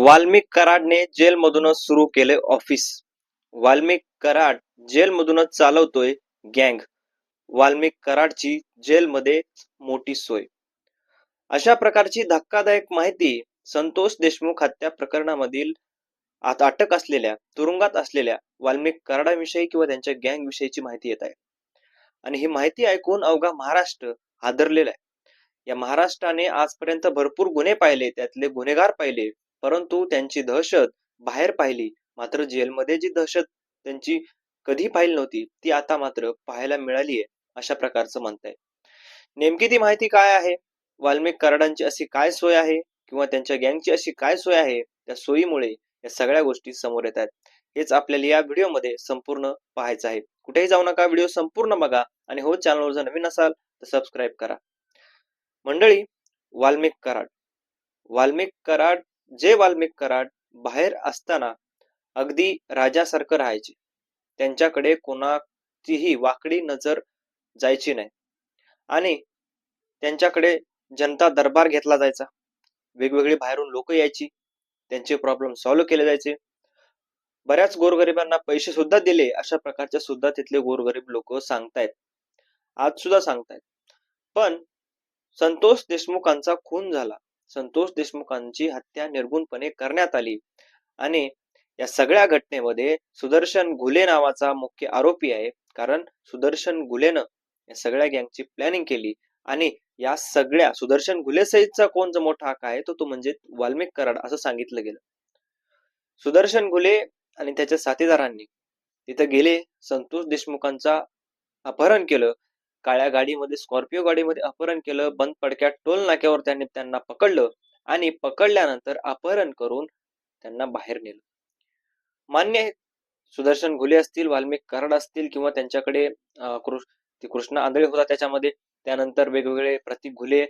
वाल्मिक कराडने जेलमधूनच सुरू केले ऑफिस वाल्मिक कराड जेलमधूनच चालवतोय गँग वाल्मिक कराडची जेलमध्ये मोठी सोय. अशा प्रकारची धक्कादायक माहिती संतोष देशमुख हत्या प्रकरणामधील आता अटक असलेल्या तुरुंगात असलेल्या वाल्मिक कराडाविषयी किंवा त्यांच्या गँग विषयीची माहिती येत आहे. आणि ही माहिती ऐकून अवघा महाराष्ट्र हादरलेला आहे. या महाराष्ट्राने आजपर्यंत भरपूर गुन्हे पाहिले त्यातले गुन्हेगार पाहिले परंतु त्यांची दहशत बाहेर पाहिली. मात्र जेलमध्ये जी दहशत त्यांची कधी पाहिली नव्हती ती आता मात्र पाहायला मिळाली आहे अशा प्रकारचं म्हणताय. नेमकी ती माहिती काय आहे? वाल्मिक कराडांची अशी काय सोय आहे? किंवा त्यांच्या गँगची अशी काय सोय आहे? त्या सोयीमुळे या सगळ्या गोष्टी समोर येत आहेत. हेच आपल्याला या व्हिडिओमध्ये संपूर्ण पाहायचं आहे. कुठेही जाऊ नका व्हिडिओ संपूर्ण बघा आणि हो चॅनलवर जर नवीन असाल तर सबस्क्राईब करा. मंडळी वाल्मिक कराड. वाल्मिक कराड जे वाल्मिक कराड बाहेर असताना अगदी राजासारखं राहायचे. त्यांच्याकडे कोणाचीही वाकडी नजर जायची नाही. आणि त्यांच्याकडे जनता दरबार घेतला जायचा. वेगवेगळी बाहेरून लोक यायची. त्यांचे प्रॉब्लेम सॉल्व्ह केले जायचे. बऱ्याच गोरगरिबांना पैसे सुद्धा दिले. अशा प्रकारचे सुद्धा तिथले गोरगरीब लोक सांगतायत. आज सुद्धा सांगतायत. पण संतोष देशमुखांचा खून झाला. संतोष देशमुखांची हत्या निर्गुणपणे करण्यात आली. आणि या सगळ्या घटनेमध्ये सुदर्शन घुले नावाचा मुख्य आरोपी आहे. कारण सुदर्शन घुलेनं या सगळ्या गँगची प्लॅनिंग केली. आणि या सगळ्या सुदर्शन घुले सहितचा कोण जो मोठा हक्क आहे तो तो म्हणजे वाल्मिक कराड असं सांगितलं गेलं. सुदर्शन घुले आणि त्याच्या साथीदारांनी तिथं गेले. संतोष देशमुखांचा अपहरण केलं. काळ्या गाडीमध्ये स्कॉर्पिओ गाडीमध्ये अपहरण केलं बंद पडक्या टोल नाक्यावर त्यांनी त्यांना पकडलं आणि पकडल्यानंतर अपहरण करून त्यांना बाहेर नेलं. मान्य आहे सुदर्शन घुले असतील वाल्मिक कराड असतील किंवा त्यांच्याकडे कृष्ण आंधळे होता त्याच्यामध्ये त्यानंतर वेगवेगळे प्रतीक घुले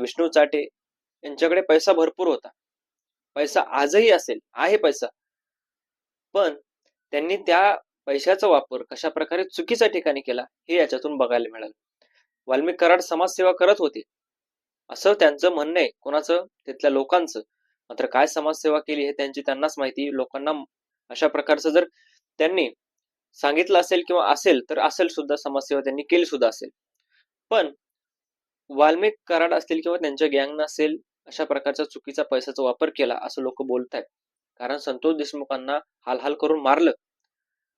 विष्णू चाटे यांच्याकडे पैसा भरपूर होता. पैसा आजही असेल आहे पैसा. पण त्यांनी त्या पैशाचा वापर कशा प्रकारे चुकीच्या ठिकाणी केला हे याच्यातून बघायला मिळालं. वाल्मिक कराड समाजसेवा करत होते. असं त्यांचं म्हणणं आहे. कोणाचं? तिथल्या लोकांचं. मात्र काय समाजसेवा केली हे त्यांची त्यांनाच माहिती. लोकांना अशा प्रकारचं जर त्यांनी सांगितलं असेल किंवा असेल तर असेल सुद्धा समाजसेवा त्यांनी केली सुद्धा असेल. पण वाल्मिक कराड असतील किंवा त्यांच्या गँग असेल अशा प्रकारचा चुकीचा पैशाचा वापर केला असं लोक बोलत आहेत कारण संतोष देशमुखांना हालहाल करून मारलं.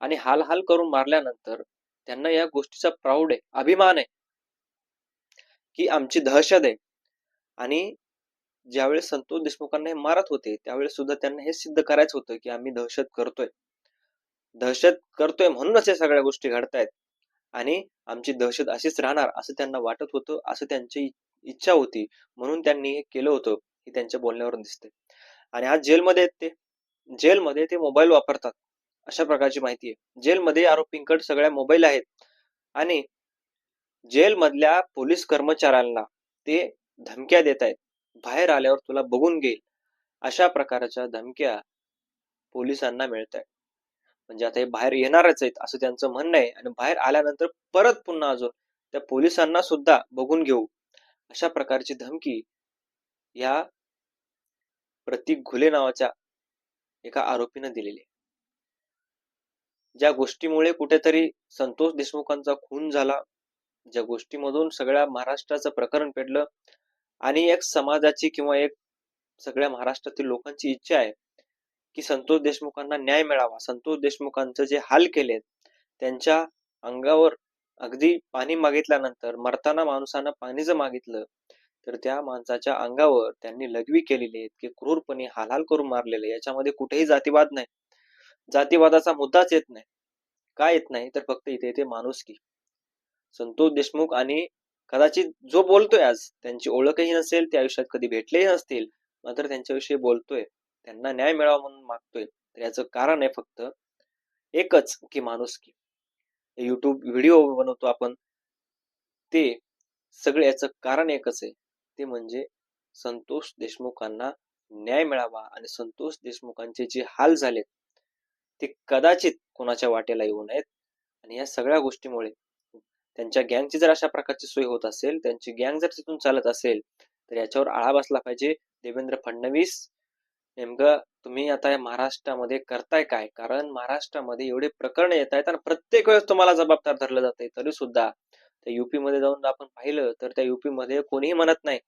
आणि हाल हाल करून मारल्यानंतर त्यांना या गोष्टीचा प्राऊड आहे अभिमान आहे. की आमची दहशत आहे. आणि ज्यावेळेस संतोष देशमुखांना हे मारत होते त्यावेळेस सुद्धा त्यांना हे सिद्ध करायचं होतं की आम्ही दहशत करतोय. दहशत करतोय म्हणूनच या सगळ्या गोष्टी घडतायत. आणि आमची दहशत अशीच राहणार असं त्यांना वाटत होतं असं त्यांची इच्छा होती. म्हणून त्यांनी हे केलं होतं हे त्यांच्या बोलण्यावरून दिसते आणि आज जेलमध्ये आहेत ते जेलमध्ये ते मोबाईल वापरतात. अशा प्रकारची माहिती आहे. जेलमध्ये आरोपींकडे सगळ्या मोबाईल आहेत आणि जेलमधल्या पोलीस कर्मचाऱ्यांना ते धमक्या देत आहेत. बाहेर आल्यावर तुला बघून घेईल. अशा प्रकारच्या धमक्या पोलिसांना मिळत आहेत. म्हणजे आता हे बाहेर येणारच आहेत असं त्यांचं म्हणणं आहे आणि बाहेर आल्यानंतर परत पुन्हा अजून त्या पोलिसांना सुद्धा बघून घेऊ. अशा प्रकारची धमकी या प्रतीक घुले नावाच्या एका आरोपीनं दिलेली आहे. ज्या गोष्टीमुळे कुठेतरी संतोष देशमुखांचा खून झाला ज्या गोष्टीमधून सगळ्या महाराष्ट्राचं प्रकरण पेडलं आणि एक समाजाची किंवा एक सगळ्या महाराष्ट्रातील लोकांची इच्छा आहे की संतोष देशमुखांना न्याय मिळावा. संतोष देशमुखांचं जे हाल केलेत त्यांच्या अंगावर अगदी पाणी मागितल्यानंतर मरताना माणसानं पाणी जर मागितलं तर त्या माणसाच्या अंगावर त्यांनी लघवी केलेली आहेत की क्रूरपणे हालहाल करून मारलेले याच्यामध्ये कुठेही जातीवाद नाही. जातीवादाचा मुद्दाच येत नाही. काय येत नाही तर फक्त इथे येते माणुसकी. संतोष देशमुख आणि कदाचित जो बोलतोय आज त्यांची ओळखही नसेल ते आयुष्यात कधी भेटलेही नसतील मात्र त्यांच्याविषयी बोलतोय त्यांना न्याय मिळावा म्हणून मागतोय तर याचं कारण आहे फक्त एकच की माणुसकी. युट्यूब व्हिडिओ बनवतो आपण ते सगळे याचं कारण एकच आहे ते म्हणजे संतोष देशमुखांना न्याय मिळावा आणि संतोष देशमुखांचे जे हाल झालेत ते कदाचित कोणाच्या वाटेला येऊ नयेत. आणि या सगळ्या गोष्टीमुळे त्यांच्या गँगची जर अशा प्रकारची सोय होत असेल त्यांची गँग जर तिथून चालत असेल तर याच्यावर आळा बसला पाहिजे. देवेंद्र फडणवीस नेमकं तुम्ही आता या महाराष्ट्रामध्ये करताय काय? कारण महाराष्ट्रामध्ये एवढे प्रकरण येत आहेत आणि प्रत्येक वेळेस तुम्हाला जबाबदार धरलं जाते तरी सुद्धा त्या युपी मध्ये जाऊन आपण पाहिलं तर त्या युपी मध्ये कोणीही म्हणत नाही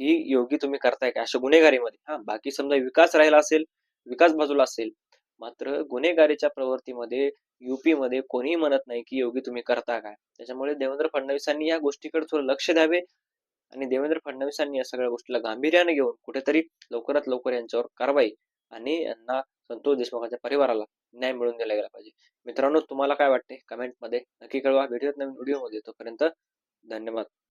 की योगी तुम्ही करताय काय? अशा गुन्हेगारीमध्ये. हा बाकी समजा विकास राहिला असेल विकास बाजूला असेल मात्र गुन्हेगारीच्या प्रवृत्तीमध्ये युपीमध्ये कोणीही म्हणत नाही की योगी तुम्ही करता काय. त्याच्यामुळे देवेंद्र फडणवीसांनी या गोष्टीकडे थोडं लक्ष द्यावे आणि देवेंद्र फडणवीसांनी या सगळ्या गोष्टीला गांभीर्याने घेऊन कुठेतरी लवकरात लवकर यांच्यावर कारवाई आणि यांना संतोष देशमुखांच्या परिवाराला न्याय मिळवून दिला गेला पाहिजे. मित्रांनो तुम्हाला काय वाटते? कमेंटमध्ये नक्की कळवा. भेटूयात नवीन व्हिडिओमध्ये तोपर्यंत धन्यवाद.